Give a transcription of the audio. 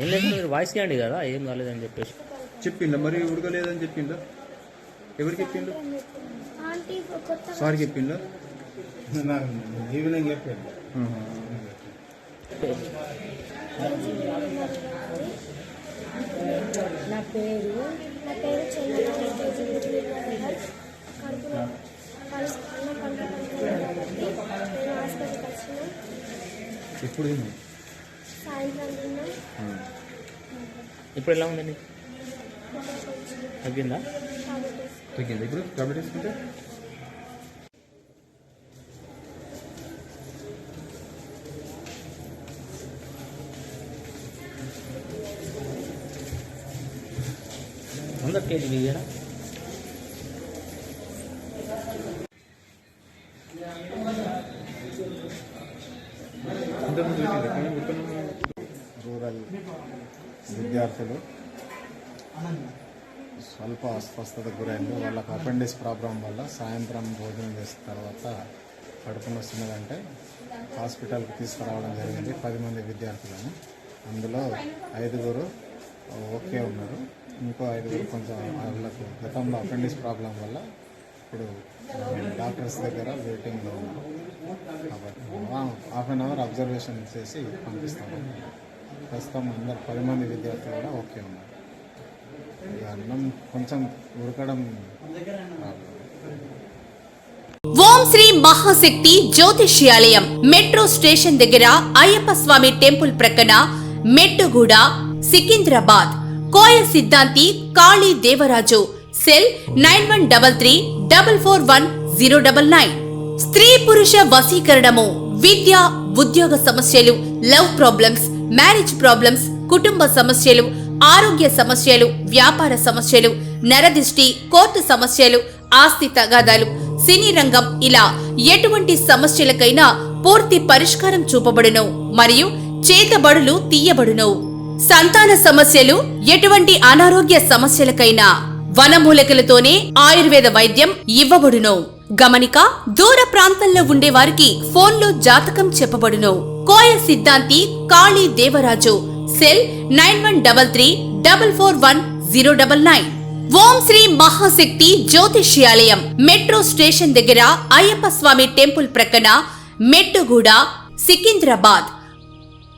ఏం లేదు మీరు వాయిస్ ఇవ్వండి కదా ఏం కాలేదని చెప్పేసి. చెప్పిండా? మరి ఉడకలేదని చెప్పిండా? ఎవరికి చెప్పిండు? సార్ చెప్పిండా? ఈవినింగ్ చెప్పాను నా పేరు? నా పేరు కడుపులో హాస్పిటల్కి వచ్చిన? సాయంత్రం తిన్నాం ఇప్పుడు ఎలా ఉందండి తగ్గిందా? తగ్గింది? ఇప్పుడు టాబ్లెట్ వేసుకుంటే? వంద కేజీ రూరల్ విద్యార్థులు స్వల్ప అస్వస్థతకు గురైంది వాళ్ళకి అపెండిస్ ప్రాబ్లం వల్ల సాయంత్రం భోజనం చేసిన తర్వాత కడుపు వస్తున్నదంటే హాస్పిటల్కి తీసుకురావడం జరిగింది పది మంది విద్యార్థులను. అందులో ఐదుగురు ఓకే ఉన్నారు. ఇంకో ఐదుగురు కొంచెం వాళ్ళకు గతంలో అపెండిక్స్ ప్రాబ్లం వల్ల ఇప్పుడు డాక్టర్స్ దగ్గర వెయిటింగ్లో ఉన్నాం. కాబట్టి హాఫ్ అన్ అవర్ అబ్జర్వేషన్ చేసి పంపిస్తాము ప్రస్తుతం అందరు పది మంది విద్యార్థులు కూడా ఓకే ఉన్నారు. అన్నం కొంచెం ఉడకడం ఓం శ్రీ మహాశక్తి జ్యోతిష్యాలయం మెట్రో స్టేషన్ దగ్గర అయ్యప్ప స్వామి టెంపుల్ ప్రక్కన Mettuguda Secunderabad. Koya Siddhanti Kali Devaraju. Cell nine one double three double four one zero double nine. స్త్రీ పురుష వశీకరణము విద్య ఉద్యోగ సమస్యలు లవ్ ప్రాబ్లమ్స్ మ్యారేజ్ ప్రాబ్లమ్స్ కుటుంబ సమస్యలు ఆరోగ్య సమస్యలు వ్యాపార సమస్యలు నరదిష్టి కోర్టు సమస్యలు ఆస్తి తగాదాలు. సినీ రంగం ఇలా ఎటువంటి సమస్యలకైనా పూర్తి పరిష్కారం చూపబడును మరియు చేతబడులు తీయబడును. సంతాన సమస్యలు ఎటువంటి అనారోగ్య సమస్యలకైనా వనమూలికలతోనే ఆయుర్వేద వైద్యం ఇవ్వబడును. గమనిక దూర ప్రాంతంలో ఉండే వారికి ఫోన్లో జాతకం చెప్పబడును. Koya Siddhanti Kali Devaraju cell nine one double three double four one zero double nine. ఓం శ్రీ మహాశక్తి జ్యోతిష్యాలయం మెట్రో స్టేషన్ దగ్గర అయ్యప్ప స్వామి టెంపుల్ ప్రక్కన మెట్టుగూడ సికింద్రాబాద్.